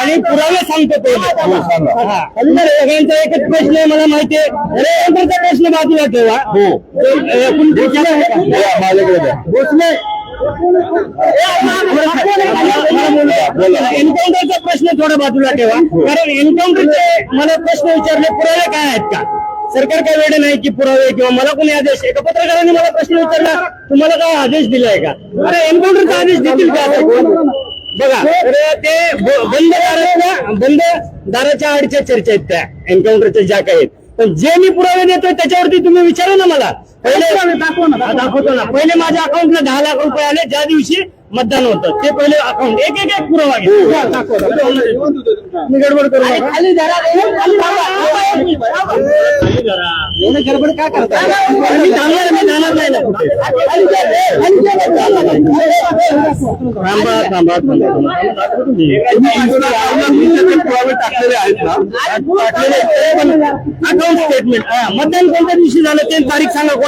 आणि पुरावे सांगतो हा. सगळ्यांचा एकच प्रश्न आहे मला माहिती आहे. रेवंतचा प्रश्न बाजूला ठेवा. हो. एन्काउंटरचा प्रश्न थोडा बाजूला ठेवा. कारण एन्काउंटरचे मला प्रश्न विचारले पुरावे काय आहेत का? सरकार काय वेळ नाही की पुरावे किंवा मला कोणी आदेश एका पत्रकाराने मला प्रश्न विचारला तुम्हाला काय आदेश दिलाय का? अरे एन्काउंटरचा आदेश देतील का? बघा तर ते बंद दाराच्या बंद दाराच्या आडच्या चर्चा आहेत त्या एन्काउंटरच्या ज्या काही आहेत. पण जे मी पुरावे देतोय त्याच्यावरती तुम्ही विचारा ना मला. पहिले दाखवतो ना. पहिले माझ्या अकाउंटला दहा लाख रुपये आले ज्या दिवशी मतदान होतं. ते पहिले अकाउंट एक एक एक पुरावा घे. मी गडबड करू नका. खाली धरा. एवढं गडबड का करता मी जाणार मी जाणार नाही. थांबा थांबा टाकलेले आहेत ना? अकाउंट स्टेटमेंट मतदान कोणत्या दिवशी झालं ते तारीख सांगा.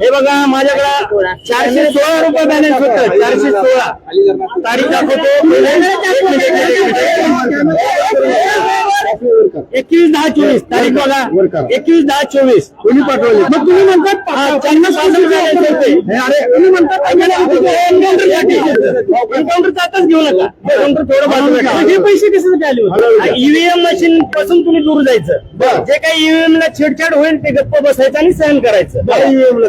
हे बघा माझ्याकडे चारशे सोळा रुपये बॅलन्स होतं. चारशे सोळा. तारीख दाखवतो. एकवीस दहा चोवीस. तारीख बघा. एकवीस दहा चोवीस. कोणी पाठवले. मग तुम्ही म्हणतात अरे तुम्ही म्हणतात एन्काउंटरचा आताच घेऊ नका एन्काउंटर थोडं बाजूला ठेवा. हे पैसे कशासाठी आले ईव्हीएम मशीन पासून तुम्ही दूर जायचं. जे काही ईव्हीएम ला छेडछाड होईल ते गप्प बसायचं आणि सहन करायचं. ड्युटी बघा,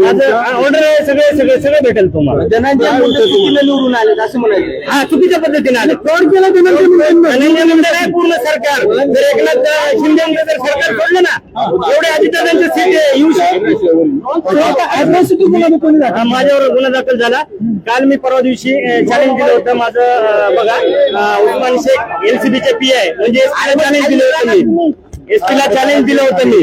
ऑर्डर आहे सगळे सगळे सगळे भेटेल तुम्हाला. धनंजय मुंडे चुकीने निवडून आले असं म्हणायचं हा चुकीच्या पद्धतीने आले. फ्रॉड केला धनंजय मुंडे. नाही पूर्ण सरकार? जर एकनाथ शिंदे जर सरकार सोडलं ना एवढे अजितदादांचे सीट येऊ शकते. हा, माझ्यावर गुन्हा दाखल झाला. काल मी परवा दिवशी चॅलेंज दिलं होतं माझं बघा उस्मान शेख एनसीबीचे पी आय म्हणजे चॅलेंज दिलं होतं मी. एसपीला चॅलेंज दिलं होतं मी.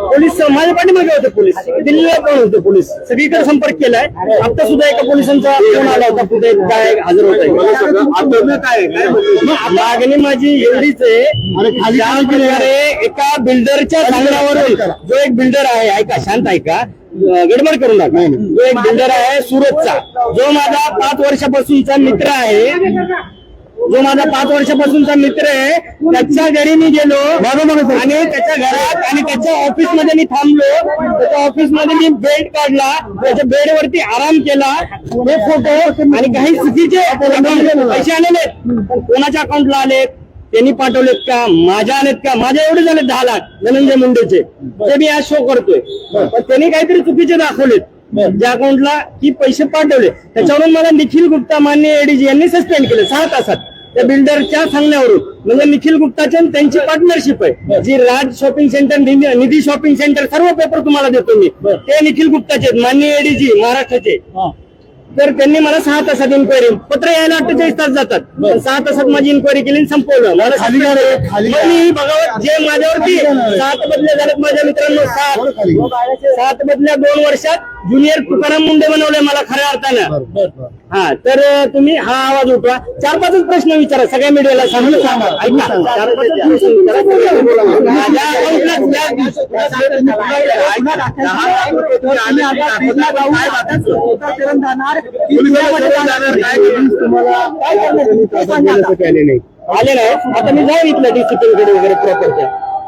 पोलीस माझ्या पाठीमागे होते पोलीस. दिल्लीला पण होते पोलीस. सगळीकडे संपर्क केलाय. आता सुद्धा एका पोलिसांचा फोन आला होता कुठे काय हजर होत आहे? काय मागणी माझी एवढीच आहे प्रकारे एका बिल्डरच्या सांगण्यावरून जो एक बिल्डर आहे ऐका शांत ऐका गडबड करू नका. जो एक बिल्डर आहे सुरतचा जो माझा पाच वर्षापासूनचा मित्र आहे जो माझा पाच वर्षापासूनचा मित्र आहे त्याच्या घरी मी गेलो. आणि त्याच्या घरात आणि त्याच्या ऑफिसमध्ये मी थांबलो. त्याच्या ऑफिसमध्ये मी बेड काढला. त्याच्या बेडवरती आराम केला. हे फोटो आणि काही चुकीचे पैसे आलेले कोणाच्या अकाउंटला आलेत? त्यांनी पाठवलेत का? माझ्या आलेत का? माझ्या एवढे झाले दहा लाख धनंजय मुंडेचे. ते मी आज शो करतोय. पण त्यांनी काहीतरी चुकीचे दाखवलेत. ज्या अकाउंटला की पैसे पाठवले. त्याच्यावरून मला निखिल गुप्ता मान्य एडीजी यांनी सस्पेंड केले. सहा तासात. त्या बिल्डरच्या सांगण्यावरून. म्हणजे निखिल गुप्ताची आणि त्यांची पार्टनरशिप आहे. G Raj shopping centre Nidhi Nidhi shopping centre सर्व पेपर तुम्हाला देतो मी. ते निखिल गुप्ताचे मान्य एडीजी महाराष्ट्राचे. तर त्यांनी मला सहा तासात इन्क्वायरी पत्र यायला अठ्ठेचाळीस तास जातात. सहा तासात माझी इन्क्वायरी केली संपवलं. मला मी बघावं जे माझ्यावरती सात बदल्या झालेत माझ्या मित्रांनो सात. सात बदल्या दोन वर्षात ज्युनियर तुकाराम मुंडे बनवले मला खऱ्या अर्थानं. हा तर तुम्ही हा आवाज उठवा. चार पाचच प्रश्न विचारा सगळ्या मीडियाला सांगू. ऐका. चार पाचच प्रश्न विचारा. माझ्या account ला आले नाही. आता मी जाऊ इथलं डिसिप्लिनकडे वगैरे प्रॉपरच्या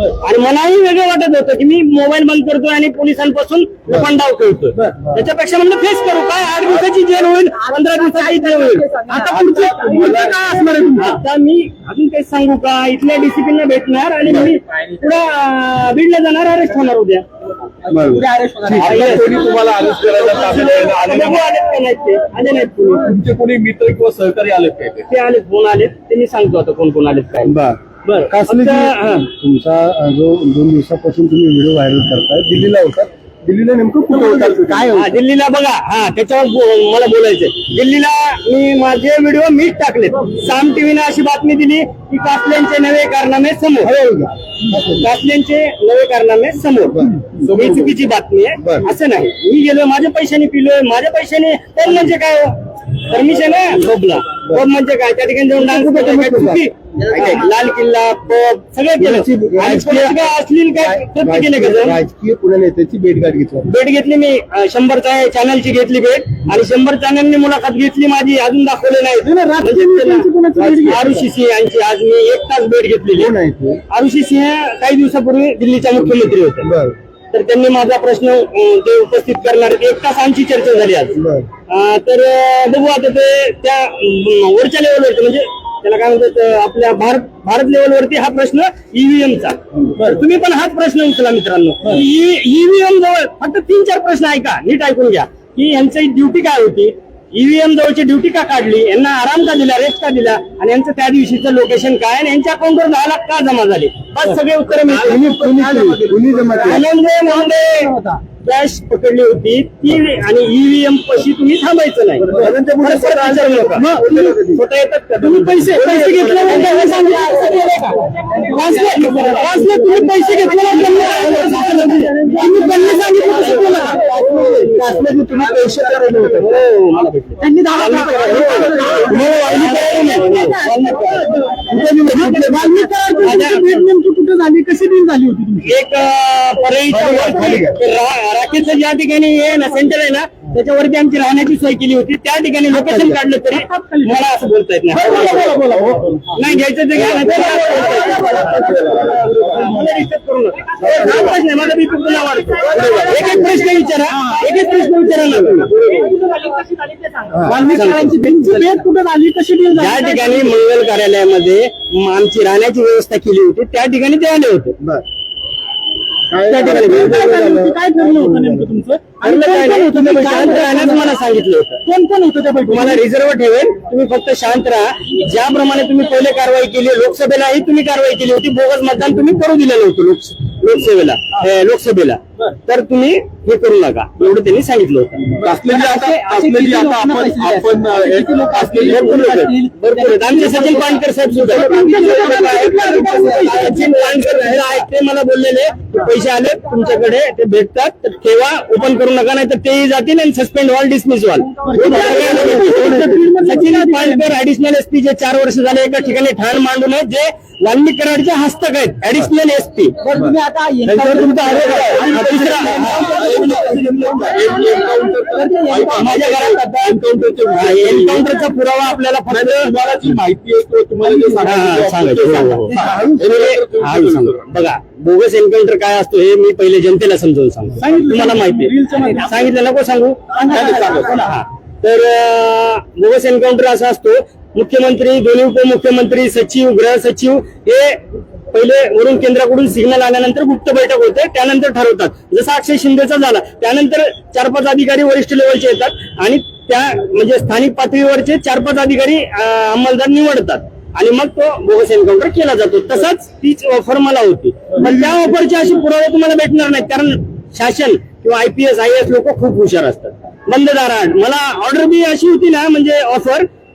आणि मलाही वेगळं वाटत होतं की मी मोबाईल बंद करतोय आणि पोलिसांपासून लपंडाव खेळतोय. त्याच्यापेक्षा म्हणलं फेस करू. काय आठ दिवसाची जेल होईल पंधरा दिवसाची जेल होईल. आता काय असणार आहे? आता मी अजून काही सांगू का? इथल्या डिसिप्लिनला भेटणार आणि मी पुढे बीडला जाणार अरेस्ट होणार उद्या. तुम्हाला आले नाहीत. आले तुमचे कोणी मित्र किंवा सहकारी आलेत काय ते ते आलेत कोण आलेत? ते मी सांगतो आता कोण कोण आलेत काय. बरं. कासले फक्त, हा. तुमचा अ, जो दोन दिवसापासून तुम्ही व्हिडिओ व्हायरल करताय दिल्लीला होता. दिल्लीला नेमकं कुठं होता? काय हा, दिल्लीला बघा. हा त्याच्यावर बो- मला बोलायचंय. दिल्लीला मी माझे व्हिडिओ मीच टाकलेत. साम टीव्हीने अशी बातमी दिली की कासल्यांचे नवे कारनामे समोर. कासल्यांचे नवे कारनामे समोर. ही चुकीची बातमी आहे. बरं. असं नाही. मी गेलोय माझ्या पैशाने पिलोय. माझ्या पैशाने तर म्हणजे काय परमिशन आहे. पबला पब म्हणजे काय? त्या ठिकाणी जाऊन डान्स चुकी. लाल किल्ला पब सगळं केलं. आणि राजकीय- परत काय अश्लील काय कृत्य केले? का राजकीय पुणे नेत्याची भेटगाठ घेतली भेट घेतली मी अं, शंभर चॅनलची घेतली भेट. आणि शंभर चॅनलनी मुलाखत घेतली माझी अजून दाखवले नाही आरुषी सिंह यांची आज मी एक तास भेट घेतलेली. कोण आहे ते? आरुषी सिंह काही दिवसापूर्वी दिल्लीच्या मुख्यमंत्री होते. बर. तर त्यांनी माझा प्रश्न अं, ते उपस्थित करणार. आहेत. एक तास आमची चर्चा झाली आज. बर. अं, तर अं, बघू आता ते त्या अं, वरच्या लेवलवरती म्हणजे त्याला काय म्हणतात आपल्या भारत भारत लेवलवरती हा प्रश्न ईव्हीएमचा तुम्ही पण हाच प्रश्न उचला मित्रांनो. ईव्हीएम जवळ फक्त तीन चार प्रश्न ऐका नीट ऐकून घ्या. की यांची ड्युटी काय होती? ईव्हीएम जवळची ड्युटी का काढली? यांना आराम का दिला रेस्ट का दिला? आणि यांचं त्या दिवशीचं लोकेशन काय? आणि यांच्या अकाउंटवर दहा लाख का जमा झाले? बस सगळे उत्तर? धनंजय मुंडे कॅश पकडली होती. ती आणि ईव्हीएम पशी तुम्ही थांबायचं नाही. तुम्ही- स्वतः येतात का? तुम्ही पैसे पैसे घेतले तुम्ही पैसे घेतले नाही, त्यांनी तुम्ही त्यांनी सांगितलं तसं केलं का? तुम्ही पैसे करायला होते हो. त्यांनी हो, नेमकी कुठे झाली कशी डील झाली होती एक परळीच्या खाली घ्या, खाली घ्या. वरती रा- राकेशचं ज्या ठिकाणी हे ना सेंटर आहे ना त्याच्यावरती आमची राहण्याची सोय केली होती. त्या ठिकाणी लोकेशन काढलं तरी मला असं बोलता येत नाही. नाही घ्यायचं ते घ्या. हा माझा बीपी पुन्हा वाढतो. एक एक प्रश्न विचारा. एक एक प्रश्न विचारा कुठे झाली? कशी डील ज्या ठिकाणी मंगल कार्यालयामध्ये म- आमची राहण्याची व्यवस्था केली होती त्या ठिकाणी ते आले होते. त्या ठिकाणी काय ठरलं होतं नेमकं तुमचं? आणि ठरलं काय कोण नाही, कोण होतं? तुम्ही त्या शांत मला सांगितलं होतं. कोण कोण होतं त्या? तुम्हाला रिझर्व ठेवेल तुम्ही फक्त शांत राहा. ज्याप्रमाणे तुम्ही पहिले कारवाई केली लोकसभेलाही तुम्ही कारवाई केली होती. बोगस मतदान तुम्ही करू दिलेलं होतं लोक- लोकसेवेला हे, लोकसभेला. तर तुम्ही हे करू नका. एवढं त्यांनी सांगितलं होतं. असलेली आता असलेली आता आपण आपण अ, एक असलेली भरपूर लोक आहेत. भरपूर आहेत आमचे सचिन पानकर साहेब सुद्धा आहेत. सचिन पानकर हे आहेत, ते मला बोललेले. की पैसे आले तुमच्याकडे ते भेटतात. तर ठेवा ओपन करू नका नाही तर तेही जातील आणि सस्पेंड व्हाल डिसमिस व्हाल सचिन पानकर ऍडिशनल एसपी जे चार वर्ष झाले एका ठिकाणी ठाण मांडून आहेत जे वाल्मिक कराडचे हस्तक आहेत ऍडिशनल एसपी तुम्ही आता माझ्या घरात एन्काउंटरचा पुरावा आपल्याला फक्त तुम्हाला जी माहिती आहे तुम्हाला. बघा बोगस एन्काउंटर काय असतो हे मी पहिले जनतेला समजावून सांगतो. तुम्हाला माहिती. सांगितलं नको सांगू. हा. तर बोगस एन्काउंटर असा असतो मुख्यमंत्री दोन्ही उपमुख्यमंत्री सचिव गृह सचिव हे पहिले वरून केंद्राकडून सिग्नल आल्यानंतर गुप्त बैठक होते त्यानंतर ठरवतात. जसा अक्षय शिंदेचा झाला त्यानंतर चार पाच अधिकारी वरिष्ठ लेवलचे येतात आणि त्या म्हणजे स्थानिक पातळीवरचे चार पाच अधिकारी अंमलदार निवडतात. आणि मग तो बोगस एन्काउंटर केला जातो. तसाच तीच ऑफर मला होती. पण त्या ऑफरचे असे पुरावे तुम्हाला भेटणार नाही कारण शासन किंवा आयपीएस आय एस लोक खूप हुशार असतात. बंद दाराड मला ऑर्डर बी अशी होती ना म्हणजे ऑफर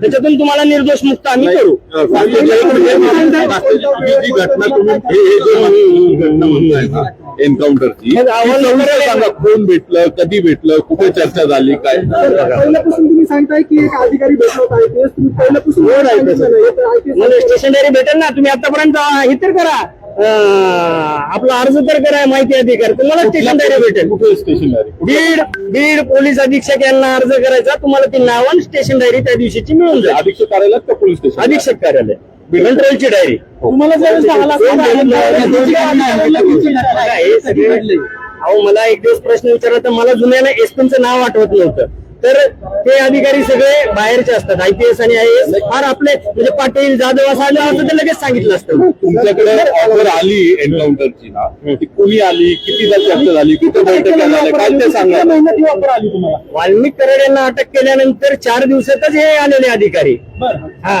त्याच्यातून तुम्हाला निर्दोष मुक्त आम्ही करू ही जी घटना तुम्ही हे हे जे ही घटना म्हणताय ना एन्काउंटरची मग अहवाल समजून वगैरे- सांगा कोण भेटलं कधी भेटलं कुठे चर्चा झाली काय पहिल्यापासून तुम्ही सांगताय की एक अधिकारी भेटलो होता IPS. तुम्ही पहिल्यापासून नाही. सांगितलं नाही. तर IPS म्हणजे स्टेशनरी भेटेल ना तुम्ही आतापर्यंत हे तर करा आपला अर्ज तर करा माहिती अधिकार तुम्हाला स्टेशनरी भेटेल कुठे स्टेशनरी बीड बीड पोलीस अधीक्षक यांना अर्ज करायचा तुम्हाला ती नावन स्टेशन डायरी त्या दिवशीची मिळून जाईल अधीक्षक कार्यालयात का पोलीस स्टेशन अधीक्षक कार्यालय कंट्रोलची डायरी तुम्हाला हे अहो मला एक दिवस प्रश्न विचारला तर मला जुन्याला एसपीचं नाव आठवत नव्हतं तर ते अधिकारी सगळे बाहेरचे असतात. आयपीएस आणि आय एस फार आपले म्हणजे पाटील जाधव असं आलं असं ते लगेच सांगितलं असतं. तुमच्याकडे ऑफर आली एन्काउंटरची ना ती कोणी आली? कितीदा चर्चा झाली कुठे बैठका झाल्या काय ते सांगा. वाल्मिक कराड यांना अटक केल्यानंतर चार दिवसातच हे आलेले अधिकारी. हा.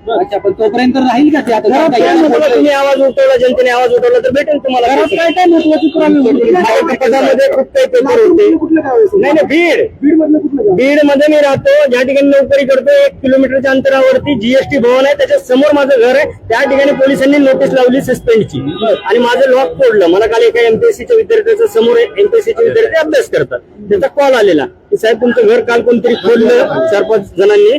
अच्छा पण तोपर्यंत राहील का ते आता घरात काय तुम्हाला तुम्ही आवाज उठवला जनतेने आवाज उठवला तर भेटेल तुम्हाला घरात काय काय महत्वाची पदामध्ये खूप काही पेपर होते? नाही नाही बीड. बीड मधलं बीडमध्ये मी राहतो ज्या ठिकाणी नोकरी करतो एक किलोमीटरच्या अंतरावरती जीएसटी भवन आहे त्याच्यासमोर माझं घर आहे. त्या ठिकाणी पोलिसांनी नोटीस लावली सस्पेंडची आणि माझं लॉक तोडलं मला काल एका एमपीएससीच्या विद्यार्थ्याच्या समोर एमपीएससीचे विद्यार्थी अभ्यास करतात. त्याचा कॉल आलेला. की साहेब तुमचं घर काल कोणतरी खोललं चार पाच जणांनी.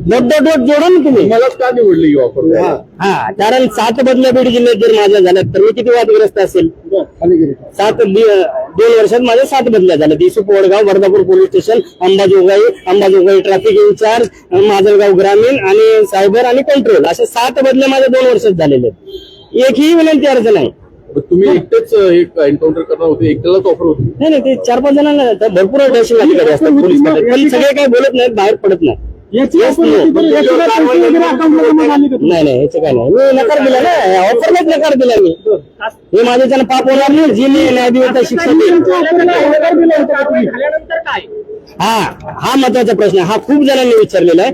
डोट डोट डोट जोडा ना तुम्ही. मलाच का निवडली ही ऑफर हा. कारण सात बदल्या बीड जिल्ह्यात जर माझ्या झाल्यात तर मी किती वादग्रस्त असेल? सात दि- दोन वर्षात माझ्या सात बदल्या झाल्या दिसू Wadgaon Wardhapur police station Ambajogai Ambajogai traffic incharge Majalgaon ग्रामीण आणि सायबर आणि कंट्रोल अशा सात बदल्या माझ्या दोन वर्षात झालेले आहेत. एकही विनंती अर्ज नाही. तुम्ही एकटेच एक एन्काउंटर करणार होते एकट्यालाच ऑफर होती. नाही नाही ते चार पाच जणांना भरपूर दहशत अधिकारी असतात पोलीस खात्यात. पण सगळे काही बोलत नाहीत बाहेर पडत नाही याची का? नाही नाही याचं काय नाही. मी नकार दिला ना. ऑफरलाच नकार दिला मी. हे माझ्याच्यानं पाप होणार नाही जी मी न्यायदेवता शिक्षा देईल त्यांच्या offer ला नकार दिला होता का तुम्ही? हा हा महत्त्वाचा प्रश्न हा खूप जणांनी विचारलेला आहे.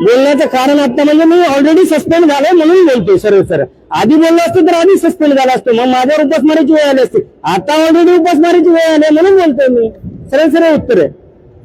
बोलण्याचं कारण आता म्हणजे मी ऑलरेडी सस्पेंड झालोय म्हणून बोलतोय सरळ सरळ आधी बोललो असतो तर आधी सस्पेंड झाला असतो. मग माझ्यावर उपासमारीची वेळ आली असते. आता ऑलरेडी उपासमारीची वेळ आली आहे म्हणून बोलतोय मी. सरळ सरळ उत्तर आहे.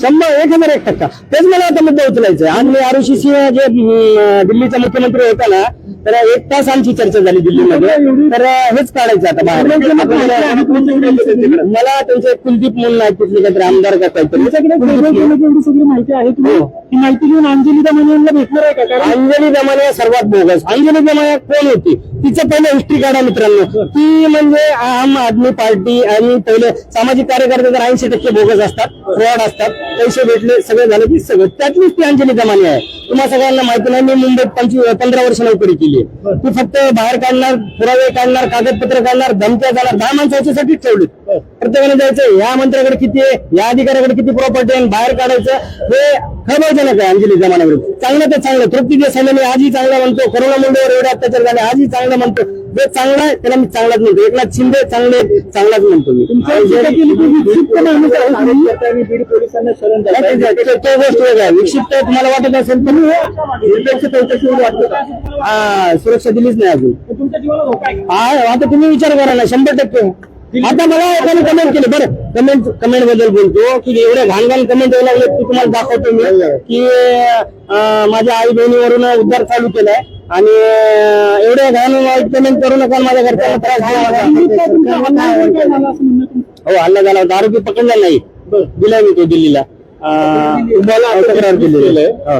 शंभर एक हजार एक टक्का. तेच मला आता मुद्दा उचलायचा. आज मी आरुषी सिंह जे दिल्लीचा मुख्यमंत्री होता ना तर एक तास आमची चर्चा झाली दिल्लीमध्ये. तर हेच काढायचं आता बाहेर. मला त्यांचे कुलदीप म्हणून आहेत तिथले काहीतरी आमदार का काहीतरी. सगळी माहिती आहे हो. ती माहिती घेऊन अंजली दमानी यांना भेटणार आहे का? कारण अंजली दमाने सर्वात बोगस. अंजली दमाने कोण होती? तिचं पहिलं हिस्ट्री काढा मित्रांनो. ती म्हणजे आम आदमी पार्टी आणि पहिले सामाजिक कार्यकर्ते तर ऐंशी टक्के बोगस असतात फ्रॉड असतात. पैसे भेटले सगळं झालं की सगळं. त्यातलीच ती अंजली दमाने आहे. तुम्हाला सगळ्यांना माहिती नाही मी मुंबईत पंचवीस पंधरा वर्ष नोकरी केली ती फक्त बाहेर काढणार पुरावे काढणार कागदपत्र काढणार धमक्या जाणार दहा माणसं याच्यासाठीच ठेवली प्रत्येकाने जायचं या मंत्र्याकडे किती आहे या अधिकाऱ्याकडे किती प्रॉपर्टी आहे बाहेर काढायचं हे खबरजनक आहे अंजली जमान्याविरुद्ध चांगलं तर चांगलं तृप्ती देसाईने आजही चांगला म्हणतो करोना मुंडेवर एवढे अत्याचार झाले आजही चांगलं म्हणतो. जे चांगलं आहे त्याला मी चांगलाच म्हणतो. एकनाथ शिंदे चांगले चांगलाच म्हणतो मी. बीड पोलिसांना शरण तो गोष्ट वेगळा आहे. विक्षिप्त तुम्हाला वाटत असेल तर निरपेक्ष वाटतं? हा सुरक्षा दिलीच नाही अजून. तुमच्या जीवाला धोका आहे हा आता तुम्ही विचार करा ना शंभर टक्के. आता मला एकाने कमेंट केली बरं. कमेंट कमेंटबद्दल बोलतो की एवढ्या घाण घाण कमेंट यायला लागले तुम्हाला दाखवतो मी की माझ्या आई बहिणीवरून उद्धार चालू केलाय. आणि अं, एवढ्या घाण कमेंट करू नका माझ्या घरच्यांना त्रास झाला? हो हल्ला झाला होता. आरोपी पकडला नाही. दिलाय मी तो दिल्लीला.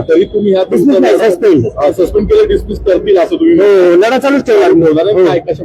तरी तुम्ही. सस्पेंड केलं डिसमिस करतील असं तुम्ही हो लढा चालूच ठेवला. काय कशा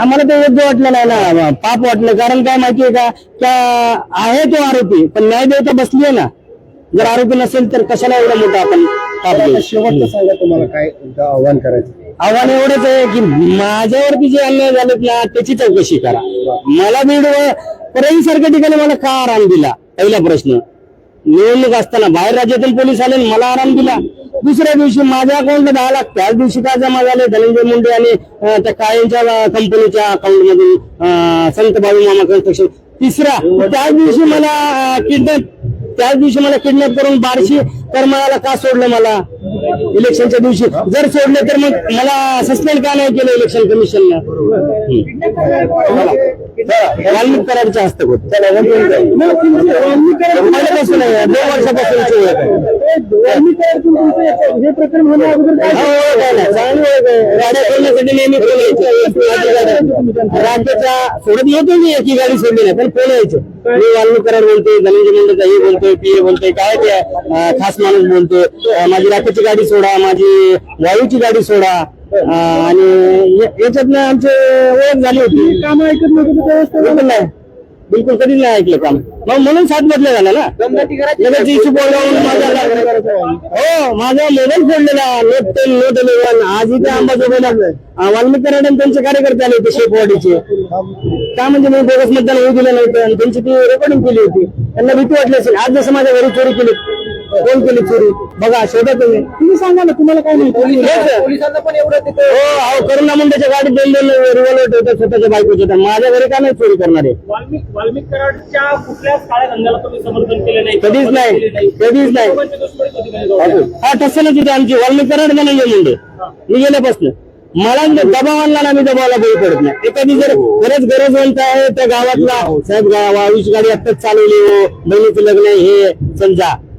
आम्हाला ते योग्य वाटलं नाही ना पाप वाटलं. कारण काय माहितीये का? त्या आहे तो आरोपी पण न्याय देवता बसली आहे ना. जर आरोपी नसेल तर कशाला एवढा मोठा आपण पाप घेऊ? शेवटचं सांगा तुम्हाला काय आव्हान करायचं? आव्हान एवढंच आहे की माझ्यावरती जे अन्याय झालेत ना त्याची चौकशी करा. मला बीड परळी सारख्या ठिकाणी मला का आराम दिला? पहिला प्रश्न. निवडणूक असताना बाहेर राज्यातून पोलीस आले आणि मला आराम दिला. दुसऱ्या दिवशी माझ्या अकाउंटला दहा लाख. त्याच दिवशी काय जमा झाले? धनंजय मुंडे आणि त्या कायमच्या कंपनीच्या अकाउंट मधून संत बाबू मामा कन्स्ट्रक्शन तिसरा त्याच दिवशी मला किडनॅप त्याच दिवशी मला किडनॅप करून बारशी मला का सोडलं मला? इलेक्शनच्या दिवशी. जर सोडले तर मग मला सस्पेंड का नाही केलं इलेक्शन कमिशनला वाल्मिक कराडच्या हस्तक होत आहे, दोन वर्षापासूनची ओळख आहे हे प्रकरण होण्या अगोदर काय हा, ओळख आहे ना, चांगली ओळख आहे. गाड्या सोडण्यासाठी नेहमी फोन यायचे? राज्याच्या सोडत येतो मी एकी गाडी सोडली नाही पण फोन यायचे. मी वाल्मिक कराड बोलतोय धनंजय मुंडेचा हे बोलतोय पी ए बोलतोय काय ते अं, खास माणूस बोलतोय. अं, माझी राखेची गाडी सोडा माझी वायूची गाडी सोडा. अं, आणि या- याच्यातनं आमची ओळख झाली होती. काम ऐकत नव्हतं त्यावेळेस नाही. बिलकुल कधीच नाही ऐकलं काम. मग म्हणून सात बदल्या झाला ना? लगेच इशू बोलवून माझा हो माझा मोबाईल फोडलेला. नोट टेन नोट इलेव्हन आज इथे अंबाजोगाईला अं, वाल्मिक कराड आणि त्यांचे कार्यकर्ते आले होते शेपवाडीचे. का म्हणजे मी बोगस मतदान होऊ दिलं नव्हतं. आणि त्यांची ती रेकॉर्डिंग केली होती. त्यांना भीती वाटली असेल. आज जसं माझ्या घरी चोरी केली. कोण केली चोरी? बघा शोधा तुम्ही. तुम्ही सांगा ना तुम्हाला काय माहिती? पोलिसांना पण एवढं हो अहो करुणा मुंडेच्या गाडीत दोन दोन रिव्हॉल्वर ठेवतात स्वतःच्या बायकोचे. होत्या माझ्या घरी का नाही चोरी करणार. आहे वाल्मिक वाल्मिक कराडच्या कुठल्याच काळ्या धंद्याला तुम्ही समर्थन केले नाही. कधीच नाही. कधीच नाही. दोघांची दुश्मनीच होती. हा होती आमची वाल्मिक कराड नाही मुंडे. मी गेल्यापासून. मला दबाव आणला ना मी दबावाला बळी पडत नाही. एखादी जर खरंच गरजवंत आहे त्या गावातला. साहेब गा- वाळूची गाडी आत्ताच चालवली हो. बहिणीचं लग्न आहे हे. समजा.